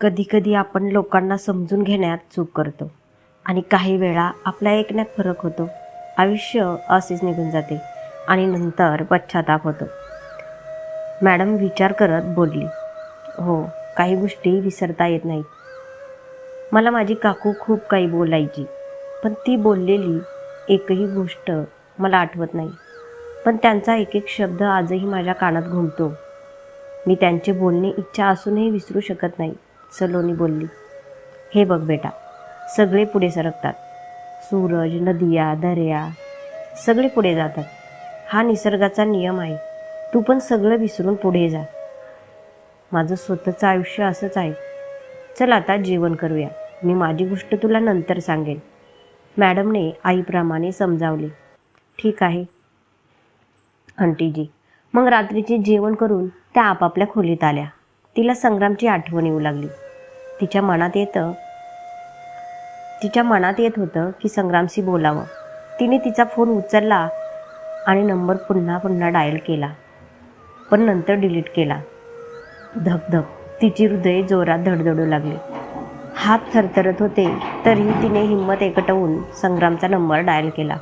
कधीकधी आपण लोकांना समजून घेण्यात चूक करतो. आणि काही वेळा आपल्या ऐकण्यात फरक होतो. आयुष्य असेच निघून जाते आणि नंतर पश्चाताप होतो. मॅडम विचार करत बोलली हो काही गोष्टी विसरता येत नाहीत. मला माझी काकू खूप काही बोलायची पण ती बोललेली एकही गोष्ट मला आठवत नाही. पण त्यांचा एक एक शब्द आजही माझ्या कानात घुमतो मी त्यांचे बोलणे इच्छा असूनही विसरू शकत नाही. सलोनी बोलली हे बघ बेटा सगळे पुढे सरकतात. सूरज नदिया दर्या सगळे पुढे जातात. हा निसर्गाचा नियम आहे. तू पण सगळं विसरून पुढे जा. माझं स्वतःचं आयुष्य असंच आहे. चल आता जेवण करूया. मी माझी गोष्ट तुला नंतर सांगेन. मॅडमने आईप्रमाणे समजावले. ठीक आहे. आंटीजी. मग रात्रीचे जेवण करून त्या आपापल्या खोलीत आल्या. तिला संग्रामची आठवण येऊ लागली. तिच्या मनात येतं तिच्या मनात येत होतं की संग्रामशी बोलावं. तिने तिचा फोन उचलला आणि नंबर पुन्हा पुन्हा डायल केला पण नंतर डिलीट केला. धक धक तिची हृदय जोरात धडधडू लागले. हात थरथरत होते तरीही तिने हिंमत एकटवून संग्रामचा नंबर डायल केला.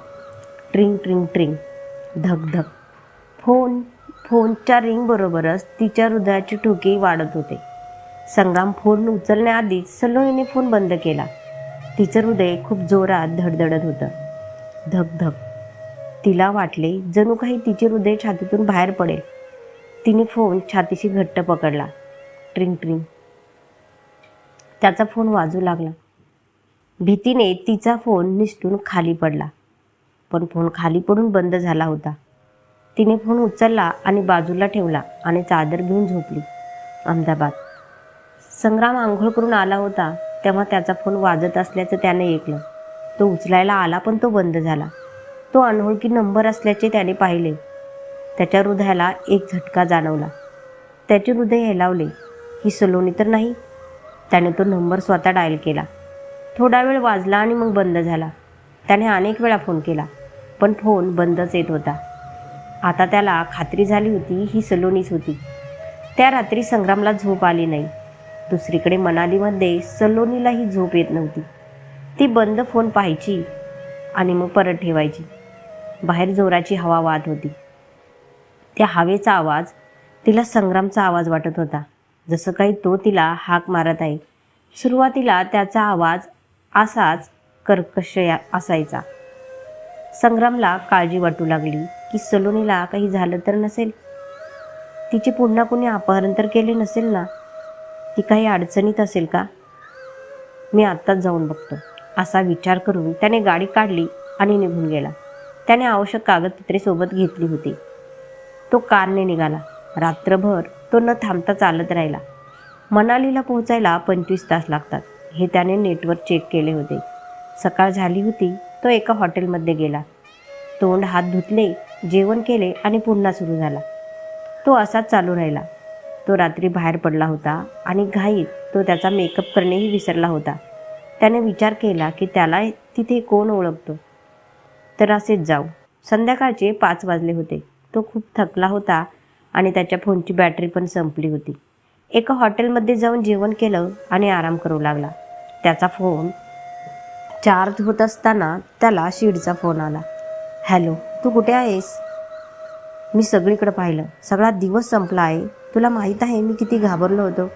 ट्रिंग ट्रिंग ट्रिंग. धक धक. फोन फोनच्या रिंगबरोबरच तिच्या हृदयाची ठोकी वाढत होते. संग्राम फोन उचलण्याआधीच सलोनीने फोन बंद केला. तिचं हृदय खूप जोरात धडधडत होतं. धकधक तिला वाटले जणू काही तिचे हृदय छातीतून बाहेर पडेल. तिने फोन छातीशी घट्ट पकडला. ट्रिंग ट्रिंग. त्याचा फोन वाजू लागला. भीतीने तिचा फोन निसटून खाली पडला. पण फोन खाली पडून बंद झाला होता. तिने फोन उचलला आणि बाजूला ठेवला आणि चादर घेऊन झोपली. अहमदाबाद. संग्राम आंघोळ करून आला होता तेव्हा त्याचा फोन वाजत असल्याचं त्याने ऐकलं. तो उचलायला आला पण तो बंद झाला. तो अनोळखी नंबर असल्याचे त्याने पाहिले. त्याच्या हृदयाला एक झटका जाणवला. त्याचे हृदय हेलावले. ही सलोनी तर नाही. त्याने तो नंबर स्वतः डायल केला. थोडा वेळ वाजला आणि मग बंद झाला. त्याने अनेक वेळा फोन केला पण फोन बंदच येत होता. आता त्याला खात्री झाली होती ही सलोनीच होती. त्या रात्री संग्रामला झोप आली नाही. दुसरीकडे मनालीमध्ये सलोनीलाही झोप येत नव्हती. ती बंद फोन पाहायची आणि मग परत ठेवायची. बाहेर जोराची हवा वाहत होती. त्या हवेचा आवाज तिला संग्रामचा आवाज वाटत होता. जसं काही तो तिला हाक मारत आहे. सुरुवातीला त्याचा आवाज असाच कर्कश असायचा. संग्रामला काळजी वाटू लागली. की सलोनीला काही झालं तर नसेल? तिचे पुन्हा कुणी अपहरण तर केले नसेल ना? ती काही अडचणीत असेल का? मी आत्ताच जाऊन बघतो. असा विचार करून त्याने गाडी काढली आणि निघून गेला. त्याने आवश्यक कागदपत्रे सोबत घेतली होती. तो कारने निघाला. रात्रभर तो न थांबता चालत राहिला. मनालीला पोहोचायला पंचवीस तास लागतात. हे त्याने नेटवर चेक केले होते. सकाळ झाली होती. तो एका हॉटेलमध्ये गेला. तोंड हात धुतले जेवण केले आणि पुन्हा सुरू झाला. तो असाच चालू राहिला. तो रात्री बाहेर पडला होता आणि घाईत तो त्याचा मेकअप करणेही विसरला होता. त्याने विचार केला की त्याला तिथे कोण ओळखतो? तर असेच जाऊ. संध्याकाळचे पाच वाजले होते. तो खूप थकला होता आणि त्याच्या फोनची बॅटरी पण संपली होती. एका हॉटेलमध्ये जाऊन जेवण केलं आणि आराम करू लागला. त्याचा फोन चार्ज होत असताना त्याला शीडचा फोन आला. हॅलो तू कुठे आहेस? मी सगळीकडे पाहिलं. सगळा दिवस संपला आहे. तुला माहीत आहे मी किती घाबरलो होतो.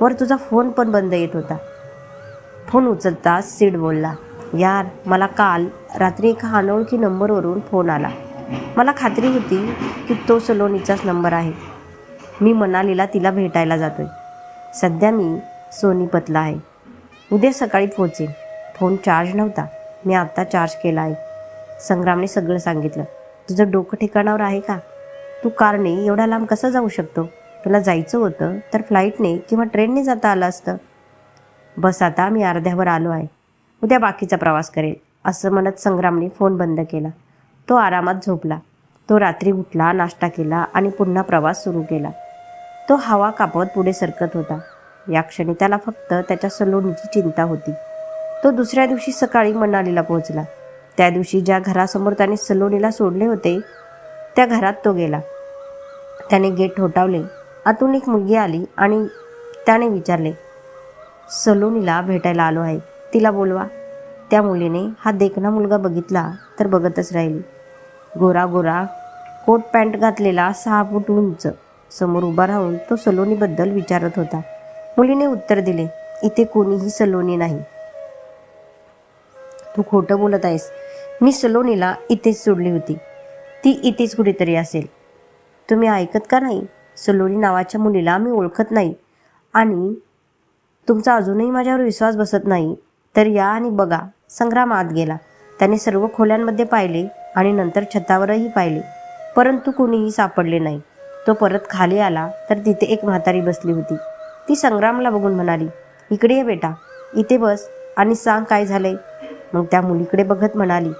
वर तुझा फोन पण बंद येत होता. फोन उचलता सीड बोलला यार मला काल रात्री एका अनोळखी नंबरवरून फोन आला. मला खात्री होती की तो सलोनीचाच नंबर आहे. मी मनालीला तिला भेटायला जातोय. सध्या मी सोनीपतला आहे. उद्या सकाळी पोहोचेन. फोन चार्ज नव्हता. मी आत्ता चार्ज केला आहे. संग्रामने सगळं सांगितलं. तुझं डोकं ठिकाणावर आहे का? तू कारने एवढा लांब कसं जाऊ शकतो? तुला जायचं होतं तर फ्लाईटने किंवा ट्रेनने जाता आलं असतं. बस आता मी अर्ध्यावर आलो आहे. उद्या बाकीचा प्रवास करेल असं म्हणत संग्रामने फोन बंद केला. तो आरामात झोपला. तो रात्री उठला नाश्ता केला आणि पुन्हा प्रवास सुरू केला. तो हवा कापवत पुढे सरकत होता. या क्षणी त्याला फक्त त्याच्या सलोनीची चिंता होती. तो दुसऱ्या दिवशी सकाळी मनालीला पोहोचला. त्या दिवशी ज्या घरासमोर त्याने सलोनीला सोडले होते त्या घरात तो गेला. त्याने गेट ठोठावले. आतून एक मुलगी आली आणि त्याने विचारले सलोनीला भेटायला आलो आहे. तिला बोलवा. त्या मुलीने हा देखणा मुलगा बघितला तर बघतच राहिली. गोरा गोरा कोट पॅन्ट घातलेला सहा फूट उंच. समोर उभा राहून तो सलोनीबद्दल विचारत होता. मुलीने उत्तर दिले इथे कोणीही सलोनी नाही. तू खोटं बोलत आहेस. मी सलोनीला इथेच सोडली होती. ती इथेच कुठेतरी असेल. तुम्ही ऐकत का नाही? सलोनी नावाच्या मुलीला मी ओळखत नाही. आणि तुमचा अजूनही माझ्यावर विश्वास बसत नाही. तर या आणि बघा. संग्राम आत गेला. त्याने सर्व खोल्यांमध्ये पाहिले आणि नंतर छतावरही पाहिले. परंतु कोणीही सापडले नाही. तो परत खाली आला तर तिथे एक म्हातारी बसली होती. ती संग्रामला बघून म्हणाली इकडे ये बेटा. इथे बस आणि सांग काय झालंय. मग त्या मुलीकडे बघत म्हणाली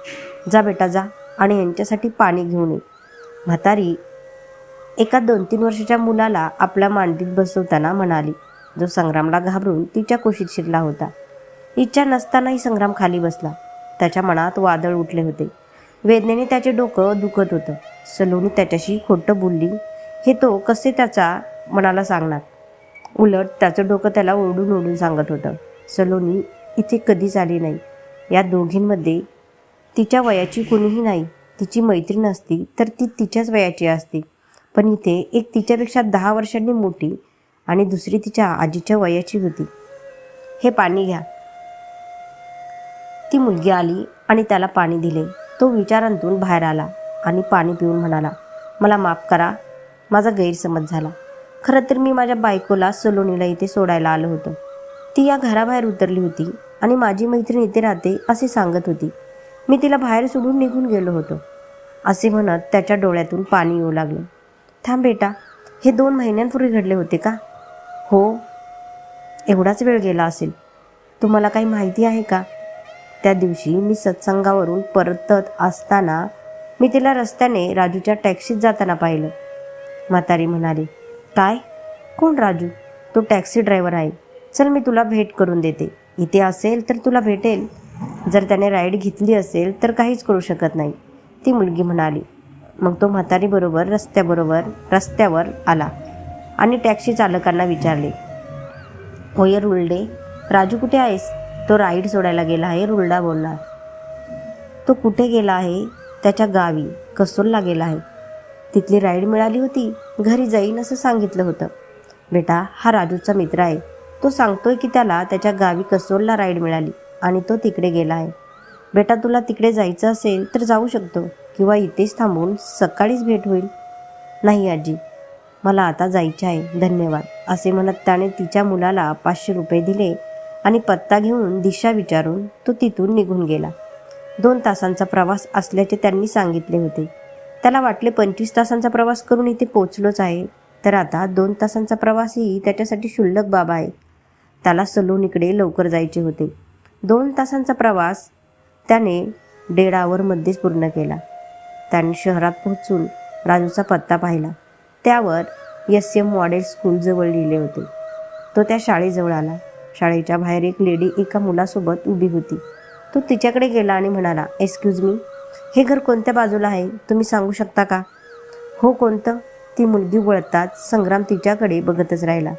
जा बेटा जा आणि यांच्यासाठी पाणी घेऊन ये. म्हातारी एका दोन तीन वर्षाच्या मुलाला आपल्या मांडीत बसवताना म्हणाली जो संग्रामला घाबरून तिच्या कुशीत शिरला होता. इच्छा नसतानाही संग्राम खाली बसला. त्याच्या मनात वादळ उठले होते. वेदनेने त्याचे डोकं दुखत होतं. सलोनी त्याच्याशी खोटं बोलली हे तो कसे त्याचा मनाला सांगणार? उलट त्याचं डोकं त्याला ओरडून ओढून सांगत होतं. सलोनी इथे कधीच आली नाही. या दोघींमध्ये तिच्या वयाची कुणीही नाही. तिची मैत्रीण असती तर ती तिच्याच वयाची असते. पण इथे एक तिच्यापेक्षा दहा वर्षांनी मोठी आणि दुसरी तिच्या आजीच्या वयाची होती. हे पाणी घ्या. ती मुलगी आली आणि त्याला पाणी दिले. तो विचारांतून बाहेर आला आणि पाणी पिऊन म्हणाला मला माफ करा. माझा गैरसमज झाला. खरं तर मी माझ्या बायकोला सलोनीला इथे सोडायला आलो होतो. ती या घराबाहेर उतरली होती आणि माझी मैत्रीण इथे राहते असे सांगत होती. मी तिला बाहेर सोडून निघून गेलो होतो. असे म्हणत त्याच्या डोळ्यातून पाणी येऊ लागले. थांब बेटा हे दोन महिन्यांपूर्वी घडले होते का? हो. एवढाच वेळ गेला असेल. तुम्हाला काही माहिती आहे का? त्या दिवशी मी सत्संगावरून परतत असताना मी तिला रस्त्याने राजूच्या टॅक्सीत जाताना पाहिलं. म्हातारी म्हणाली काय? कोण राजू? तो टॅक्सी ड्रायव्हर आहे. चल मी तुला भेट करून देते. इथे असेल तर तुला भेटेल. जर त्याने राईड घेतली असेल तर काहीच करू शकत नाही. ती मुलगी म्हणाली मग तो म्हातारीबरोबर रस्त्याबरोबर रस्त्यावर आला. आणि टॅक्सी चालकांना विचारले होय रुलडे राजू कुठे आहेस? तो राईड सोडायला गेला आहे रुलडा बोलणार तो कुठे गेला आहे? त्याच्या गावी कसोलला गेला आहे. तिथली राईड मिळाली होती घरी जाईन असं सांगितलं होतं. बेटा हा राजूचा मित्र आहे. तो सांगतोय की त्याला त्याच्या गावी कसोलला राईड मिळाली आणि तो तिकडे गेला आहे. बेटा तुला तिकडे जायचं असेल तर जाऊ शकतो किंवा इथेच थांबून सकाळीच भेट होईल. नाही आजी मला आता जायचे आहे. धन्यवाद. असे म्हणत त्याने तिच्या मुलाला पाचशे रुपये दिले आणि पत्ता घेऊन दिशा विचारून तो तिथून निघून गेला. दोन तासांचा प्रवास असल्याचे त्यांनी सांगितले होते. त्याला वाटले पंचवीस तासांचा प्रवास करून इथे पोचलोच आहे. तर आता दोन तासांचा प्रवासही त्याच्यासाठी क्षुल्लक बाबा आहे. त्याला सलोनीकडे लवकर जायचे होते. दोन तासांचा प्रवास त्याने डेड आवरमध्येच पूर्ण केला. त्याने शहरात पोहोचून राजूचा पत्ता पाहिला. त्यावर एस एम मॉडेल स्कूलजवळ लिहिले होते. तो त्या शाळेजवळ आला. शाळेच्या बाहेर एक लेडी एका मुलासोबत उभी होती. तो तिच्याकडे गेला आणि म्हणाला एक्सक्यूज मी हे घर कोणत्या बाजूला आहे? तुम्ही सांगू शकता का? हो कोणतं? ती मुलगी वळताच संग्राम तिच्याकडे बघतच राहिला.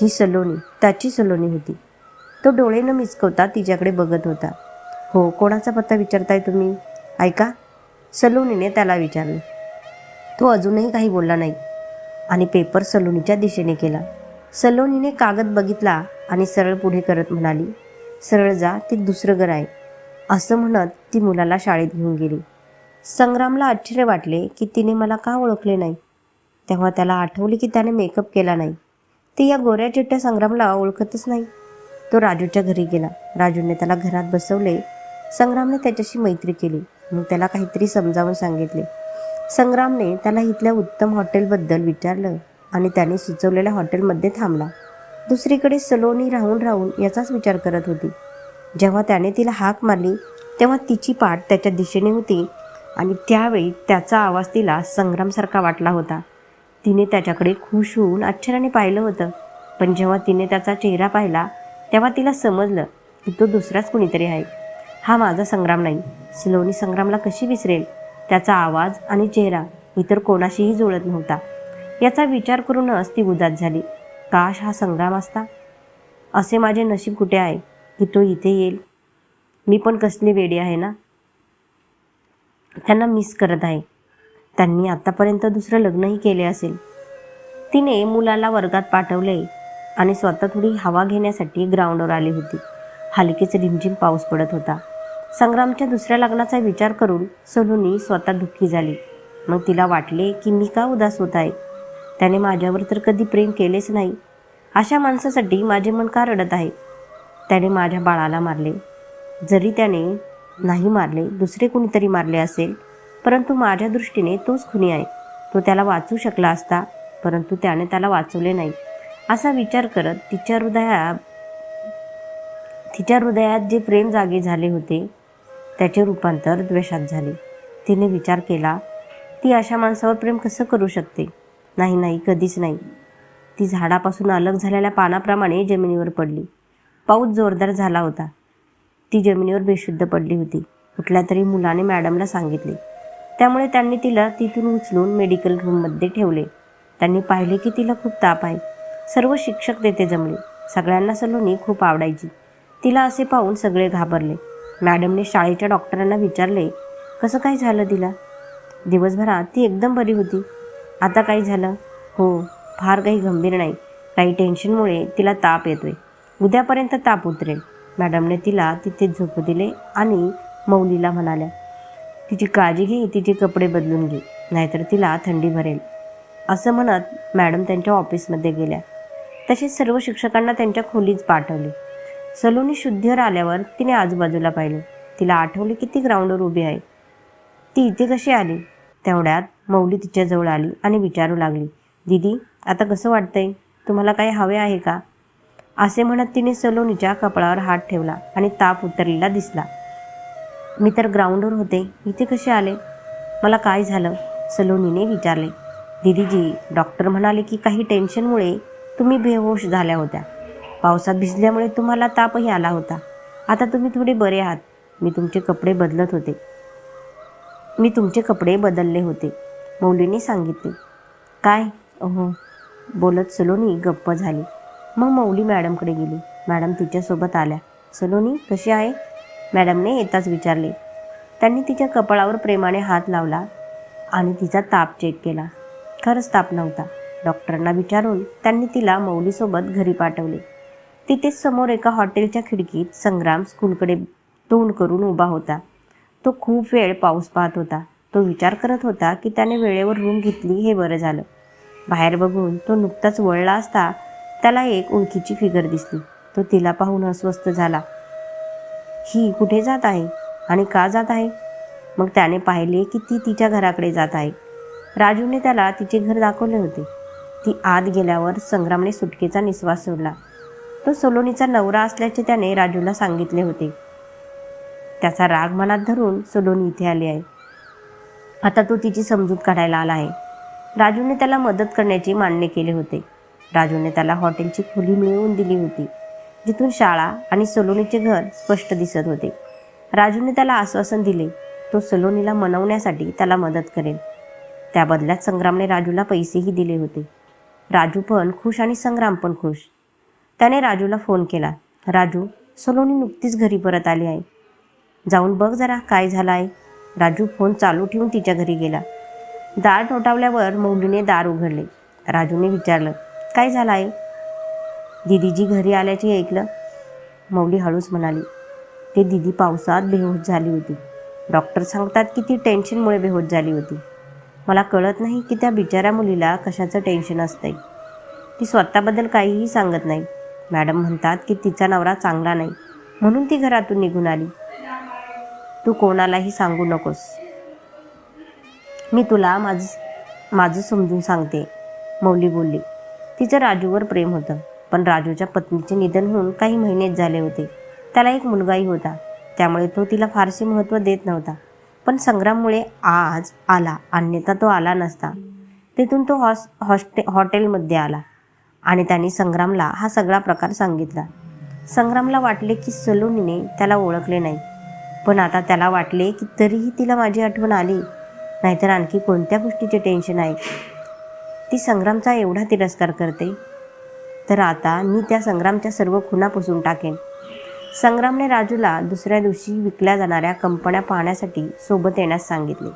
ही सलोनी त्याची सलोनी होती. तो डोळे न मिचकवता तिच्याकडे बघत होता. हो कोणाचा पत्ता विचारताय तुम्ही? ऐका. सलोनीने त्याला विचारलं. तो अजूनही काही बोलला नाही आणि पेपर सलोनीच्या दिशेने केला. सलोनीने कागद बघितला आणि सरळ पुढे करत म्हणाली सरळ जा ते दुसरं घर आहे. असं म्हणत ती मुलाला शाळेत घेऊन गेली. संग्रामला आश्चर्य वाटले की तिने मला का ओळखले नाही? तेव्हा त्याला आठवले की त्याने मेकअप केला नाही. ती या गोऱ्या चिठ्ठ्या संग्रामला ओळखतच नाही. तो राजूच्या घरी गेला. राजूने त्याला घरात बसवले. संग्रामने त्याच्याशी मैत्री केली. मग त्याला काहीतरी समजावून सांगितले. संग्रामने त्याला इथल्या उत्तम हॉटेलबद्दल विचारलं आणि त्याने सुचवलेल्या हॉटेलमध्ये थांबला. दुसरीकडे सलोनी राहून राहून याचाच विचार करत होती. जेव्हा त्याने तिला हाक मारली तेव्हा तिची पाठ त्याच्या दिशेने होती आणि त्यावेळी त्याचा आवाज तिला संग्रामसारखा वाटला होता. तिने त्याच्याकडे खुश होऊन आश्चर्याने पाहिलं होतं. पण जेव्हा तिने त्याचा चेहरा पाहिला तेव्हा तिला समजलं की तो दुसराच कुणीतरी आहे. हा माझा संग्राम नाही. सिलोनी संग्रामला कशी विसरेल? त्याचा आवाज आणि चेहरा इतर कोणाशीही जुळत नव्हता. याचा विचार करूनच ती उदास झाली. काश हा संग्राम असता? असे माझे नशीब कुठे आहे की तो इथे येईल? मी पण कसली वेडी आहे ना? त्यांना मिस करत आहे. त्यांनी आत्तापर्यंत दुसरं लग्नही केले असेल. तिने मुलाला वर्गात पाठवले आणि स्वतः थोडी हवा घेण्यासाठी ग्राउंडवर आली होती. हलकेच रिमझिम पाऊस पडत होता. संग्रामच्या दुसऱ्या लग्नाचा विचार करून सलूनी स्वतः दुःखी झाली. मग तिला वाटले की मी का उदास होत आहे? त्याने माझ्यावर तर कधी प्रेम केलेच नाही. अशा माणसासाठी माझे मन का रडत आहे? त्याने माझ्या बाळाला मारले. जरी त्याने नाही मारले दुसरे कुणीतरी मारले असेल परंतु माझ्या दृष्टीने तोच खुनी आहे. तो त्याला वाचू शकला असता परंतु त्याने त्याला वाचवले नाही. असा विचार करत तिच्या हृदया तिच्या हृदयात जे प्रेम जागे झाले होते त्याचे रूपांतर द्वेषात झाले. तिने विचार केला ती अशा माणसावर प्रेम कसं करू शकते? नाही नाही कधीच नाही. ती झाडापासून अलग झालेल्या पानाप्रमाणे जमिनीवर पडली. पाऊस जोरदार झाला होता. ती जमिनीवर बेशुद्ध पडली होती. कुठल्या तरी मुलाने मॅडमला सांगितले. त्यामुळे त्यांनी तिला तिथून उचलून मेडिकल रूममध्ये ठेवले. त्यांनी पाहिले की तिला खूप ताप आहे. सर्व शिक्षक तेथे जमले. सगळ्यांना सलोनी खूप आवडायची. तिला असे पाहून सगळे घाबरले. मॅडमने शाळेच्या डॉक्टरांना विचारले कसं काय झालं तिला? दिवसभरात ती एकदम बरी होती. आता काय झालं? हो फार काही गंभीर नाही. काही टेन्शनमुळे तिला ताप येतोय. उद्यापर्यंत ताप उतरेल. मॅडमने तिला तिथे झोपू दिले आणि मौलीला म्हणाल्या तिची काळजी घे तिचे कपडे बदलून घे नाहीतर तिला थंडी भरेल. असं म्हणत मॅडम त्यांच्या ऑफिसमध्ये गेल्या. तसेच सर्व शिक्षकांना त्यांच्या खोलीच पाठवले. सलोनी शुद्धीवर आल्यावर तिने आजूबाजूला पाहिले. तिला आठवले की ती ग्राउंडवर उभी आहे. ती इथे कशी आली? तेवढ्यात मौली तिच्याजवळ आली आणि विचारू लागली. दीदी आता कसं वाटतंय? तुम्हाला काही हवे आहे का? असे म्हणत तिने सलोनीच्या कपाळावर हात ठेवला आणि ताप उतरलेला दिसला. मी तर ग्राउंडवर होते. इथे कसे आले? मला काय झालं? सलोनीने विचारले. दिदीजी डॉक्टर म्हणाले की काही टेन्शनमुळे तुम्ही बेहोश झाल्या होत्या. पावसात भिजल्यामुळे तुम्हाला तापही आला होता. आता तुम्ही थोडे बरे आहात. मी तुमचे कपडे बदलत होते. मी तुमचे कपडे बदलले होते मौलीने सांगितले. काय? अहो बोलत सलोनी गप्प झाली. मग मौली मॅडमकडे गेली. मॅडम तिच्यासोबत आल्या. सलोनी कशी आहे? मॅडमने येताच विचारले. त्यांनी तिच्या कपाळावर प्रेमाने हात लावला आणि तिचा ताप चेक केला. खरंच ताप नव्हता. डॉक्टरांना विचारून त्यांनी तिला मौलीसोबत घरी पाठवले. तिथेच समोर एका हॉटेलच्या खिडकीत संग्राम स्कूलकडे तोंड करून उभा होता. तो खूप वेळ पाऊस पाहत होता. तो विचार करत होता की त्याने वेळेवर रूम घेतली हे बरं झालं. बाहेर बघून तो नुकताच वळला असता त्याला एक ओळखीची फिगर दिसली. तो तिला पाहून अस्वस्थ झाला. ही कुठे जात आहे आणि का जात आहे? मग त्याने पाहिले की ती तिच्या घराकडे जात आहे. राजूने त्याला तिचे घर दाखवले होते. ती आत गेल्यावर संग्रामने सुटकेचा निश्वास सोडला. तो सोलोनीचा नवरा असल्याचे त्याने राजूला सांगितले होते. त्याचा राग मनात धरून सोलोनी इथे आली आहे. आता तो तिची समजूत काढायला आला आहे. राजूने त्याला मदत करण्याचे मान्य केले होते. राजूने त्याला हॉटेलची खोली मिळवून दिली होती. जिथून शाळा आणि सलोनीचे घर स्पष्ट दिसत होते. राजूने त्याला आश्वासन दिले तो सलोनीला मनवण्यासाठी त्याला मदत करेल. त्या बदल्यात संग्रामने राजूला पैसेही दिले होते. राजू पण खुश आणि संग्राम पण खुश. त्याने राजूला फोन केला राजू सलोनी नुकतीच घरी परत आली आहे. जाऊन बघ जरा काय झालं आहे राजू फोन चालू ठेवून तिच्या घरी गेला. दार ठोठावल्यावर मौलीने दार उघडले. राजूने विचारलं काय झालं आहे दिदीजी घरी आल्याचे ऐकलं मौली हळूच म्हणाली ते दिदी पावसात बेहोश झाली होती. डॉक्टर सांगतात की ती टेन्शनमुळे बेहोश झाली होती. मला कळत नाही की त्या बिचाऱ्या मुलीला कशाचं टेन्शन असतंय. ती स्वतःबद्दल काहीही सांगत नाही. मॅडम म्हणतात की तिचा नवरा चांगला नाही म्हणून ती घरातून निघून आली. तू कोणालाही सांगू नकोस. मी तुला माझं माझं समजून सांगते मौली बोलली. तिचं राजूवर प्रेम होतं. पण राजूच्या पत्नीचे निधन होऊन काही महिनेच झाले होते. त्याला एक मुलगाही होता. त्यामुळे तो तिला फारसे महत्त्व देत नव्हता. पण संग्राममुळे आज आला. अन्यथा तो आला नसता. तिथून तो हॉस हॉस्टे हॉटेलमध्ये आला. आणि त्याने संग्रामला हा सगळा प्रकार सांगितला. संग्रामला वाटले की सलोनीने त्याला ओळखले नाही. पण आता त्याला वाटले की तरीही तिला माझी आठवण आली. नाहीतर आणखी कोणत्या गोष्टीचे टेन्शन आहे? ती संग्रामचा एवढा तिरस्कार करते. तर आता मी त्या संग्रामच्या सर्व खुणा पुसून टाकेन. संग्रामने राजूला दुसऱ्या दिवशी विकल्या जाणाऱ्या कंपन्या पाहण्यासाठी सोबत येण्यास सांगितले.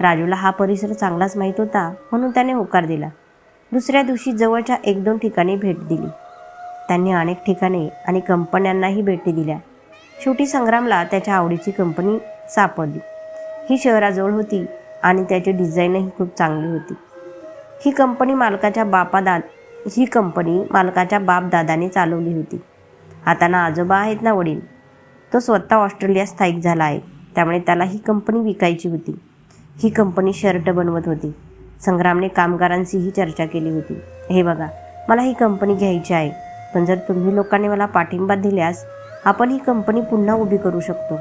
राजूला हा परिसर चांगलाच माहीत होता म्हणून त्याने होकार दिला. दुसऱ्या दिवशी जवळच्या एक दोन ठिकाणी भेट दिली. त्यांनी अनेक ठिकाणे आणि कंपन्यांनाही भेटी दिल्या. शेवटी संग्रामला त्याच्या आवडीची कंपनी सापडली. ही शहराजवळ होती आणि त्याची डिझाईनही खूप चांगली होती. ही कंपनी मालकाच्या बापादा ही कंपनी मालकाच्या बाप दादाने चालवली होती. आता ना आजोबा आहेत ना वडील. तो स्वतः ऑस्ट्रेलियात स्थायिक झाला आहे. त्यामुळे त्याला ही कंपनी विकायची होती. ही कंपनी शर्ट बनवत होती. संग्रामने कामगारांशीही चर्चा केली होती. हे बघा मला ही कंपनी घ्यायची आहे. पण जर तुम्ही लोकांनी मला पाठिंबा दिल्यास आपण ही कंपनी पुन्हा उभी करू शकतो.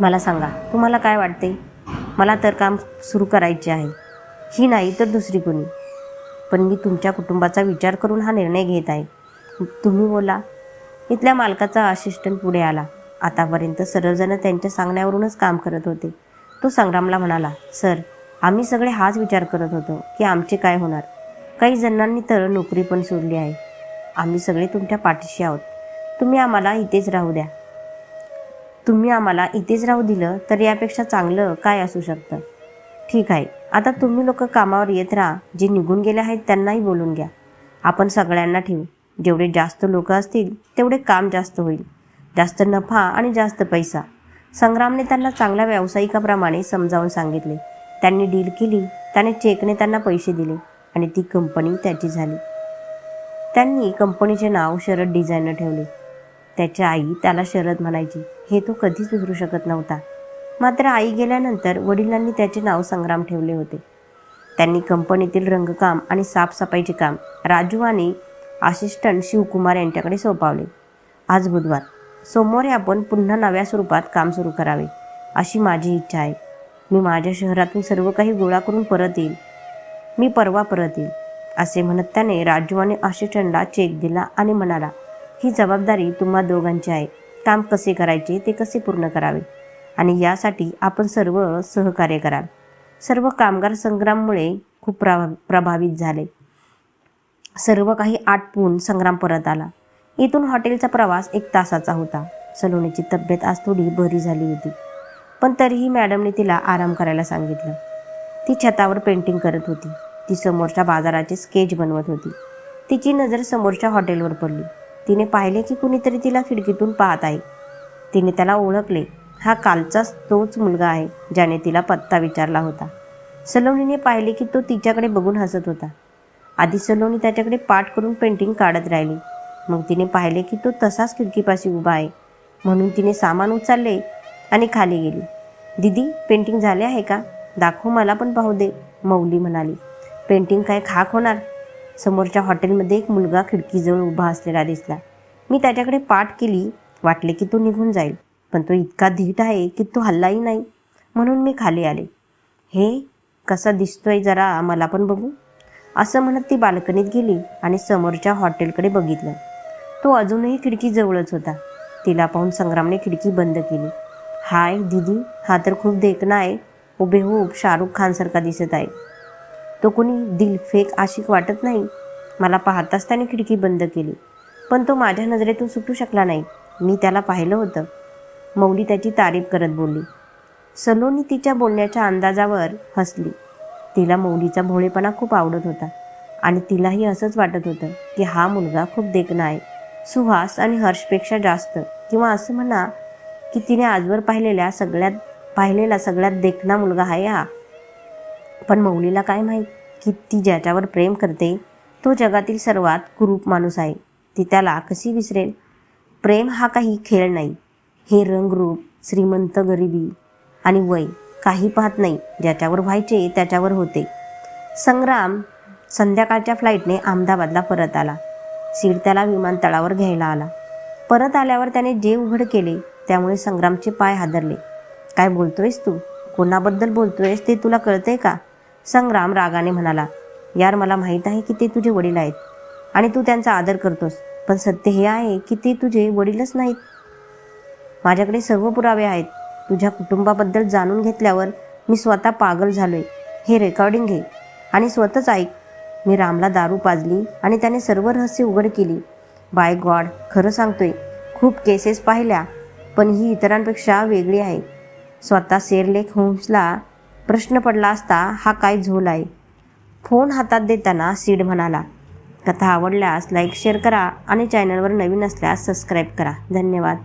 मला सांगा तुम्हाला काय वाटते? मला तर काम सुरू करायचे आहे. ही नाही तर दुसरी कोणी. पण मी तुमच्या कुटुंबाचा विचार करून हा निर्णय घेत आहे. तुम्ही बोला. इथल्या मालकाचा असिस्टंट पुढे आला. आतापर्यंत सर्वजण त्यांच्या सांगण्यावरूनच काम करत होते. तो संग्रामला म्हणाला सर आम्ही सगळे हाच विचार करत होतो की आमचे काय होणार? काही जणांनी तर नोकरी पण सोडली आहे. आम्ही सगळे तुमच्या पाठीशी आहोत. तुम्ही आम्हाला इथेच राहू द्या. तुम्ही आम्हाला इथेच राहू दिलं तर यापेक्षा चांगलं काय असू शकतं? ठीक आहे. आता तुम्ही लोक कामावर येत राहा. जे निघून गेले आहेत त्यांनाही बोलून घ्या. आपण सगळ्यांना ठेवू. जेवढे जास्त लोक असतील तेवढे काम जास्त होईल. जास्त नफा आणि जास्त पैसा. संग्रामने त्यांना चांगल्या व्यावसायिकाप्रमाणे समजावून सांगितले. त्यांनी डील केली. त्याने चेकने त्यांना पैसे दिले आणि ती कंपनी त्याची झाली. त्यांनी कंपनीचे नाव शरद डिझायनर ठेवले. त्याची आई त्याला शरद म्हणायची. हे तो कधीच विसरू शकत नव्हता. मात्र आई गेल्यानंतर वडिलांनी त्याचे नाव संग्राम ठेवले होते. त्यांनी कंपनीतील रंगकाम आणि साफसफाईचे काम राजू आणि असिस्टंट शिवकुमार यांच्याकडे सोपावले. आज बुधवार. सोमवारी आपण पुन्हा नव्या स्वरूपात काम सुरू करावे अशी माझी इच्छा आहे. मी माझ्या शहरातून सर्व काही गोळा करून परत येईल मी परवा परत येईल असे म्हणत त्याने राजू आणि असिस्टंटला चेक दिला आणि म्हणाला ही जबाबदारी तुम्हा दोघांची आहे. काम कसे करायचे ते कसे पूर्ण करावे? आणि यासाठी आपण सर्व सहकार्य कराल. सर्व कामगार संग्राममुळे खूप प्रभा प्रभावित झाले. सर्व काही आटपून संग्राम परत आला. इथून हॉटेलचा प्रवास एक तासाचा होता. सलोनीची तब्येत आज थोडी बरी झाली होती. पण तरीही मॅडमने तिला आराम करायला सांगितलं. ती छतावर पेंटिंग करत होती. ती समोरच्या बाजाराचे स्केच बनवत होती. तिची नजर समोरच्या हॉटेलवर पडली. तिने पाहिले की कुणीतरी तिला खिडकीतून पाहत आहे. तिने त्याला ओळखले. हा कालचाच तोच मुलगा आहे ज्याने तिला पत्ता विचारला होता. सलोनीने पाहिले की तो तिच्याकडे बघून हसत होता. आधी सलोनी त्याच्याकडे पाठ करून पेंटिंग काढत राहिली. मग तिने पाहिले की तो तसाच खिडकीपाशी उभा आहे. म्हणून तिने सामान उचलले आणि खाली गेली. दिदी पेंटिंग झाले आहे का? दाखव मला पण पाहू दे मौली म्हणाली. पेंटिंग काय खाक होणार? समोरच्या हॉटेलमध्ये एक मुलगा खिडकीजवळ उभा असलेला दिसला. मी त्याच्याकडे पाठ केली वाटले की तो निघून जाईल. पण तो इतका धीट आहे की तो हल्लाही नाही. म्हणून मी खाली आले. हे कसा दिसतोय जरा मला पण बघू. असं म्हणत ती बाल्कनीत गेली आणि समोरच्या हॉटेलकडे बघितलं. तो अजूनही खिडकीजवळच होता. तिला पाहून संग्रामने खिडकी बंद केली. हाय दीदी. हा तर खूप देखणा आहे. हुबेहूब हो, शाहरुख खानसारखा दिसत आहे. तो कोणी दिलफेक आशिक वाटत नाही. मला पाहताच त्याने खिडकी बंद केली. पण तो माझ्या नजरेतून सुटू शकला नाही. मी त्याला पाहिलं होतं. मौली त्याची तारीफ करत बोलली. सलोनी तिच्या बोलण्याच्या अंदाजावर हसली. तिला मौलीचा भोळेपणा खूप आवडत होता आणि तिलाही असंच वाटत होतं की हा मुलगा खूप देखणा आहे. सुहास आणि हर्षपेक्षा जास्त किंवा असं म्हणा की तिने आजवर पाहिलेल्या सगळ्यात पाहिलेला सगळ्यात देखणा मुलगा आहे हा. पण मौलीला काय माहीत की ती ज्याच्यावर प्रेम करते तो जगातील सर्वात कुरूप माणूस आहे. ती त्याला कशी विसरेल? प्रेम हा काही खेळ नाही. हे रंगरूप श्रीमंत गरिबी आणि वय काही पाहत नाही ज्याच्यावर व्हायचे त्याच्यावर होते. संग्राम संध्याकाळच्या फ्लाईटने अहमदाबादला परत आला. सीट त्याला विमानतळावर घ्यायला आला. परत आल्यावर त्याने जे उघड केले त्यामुळे संग्रामचे पाय हादरले. काय बोलतोयस तू? कोणाबद्दल बोलतोयस? ते तुला कळतंय का? संग्राम रागाने म्हणाला. यार मला माहीत आहे की ते तुझे वडील आहेत आणि तू त्यांचा आदर करतोस पण सत्य हे आहे की ते तुझे वडीलच नाहीत. माझ्याकडे सर्व पुरावे आहेत. तुझ्या कुटुंबाबद्दल जाणून घेतल्यावर मी स्वतः पागल झालोय. हे रेकॉर्डिंग घे. आणि स्वतःच ऐक. मी रामला दारू पाजली आणि त्याने सर्व रहस्य उघड केली. बाय गॉड खरं सांगतोय खूप केसेस पाहिल्या पण ही इतरांपेक्षा वेगळी आहे. स्वतः सेरलेक होम्सला प्रश्न पडला असता हा काय झोल आहे फोन हातात देताना सीड म्हणाला कथा आवडल्यास लाईक शेअर करा आणि चॅनलवर नवीन असल्यास सबस्क्राईब करा. धन्यवाद.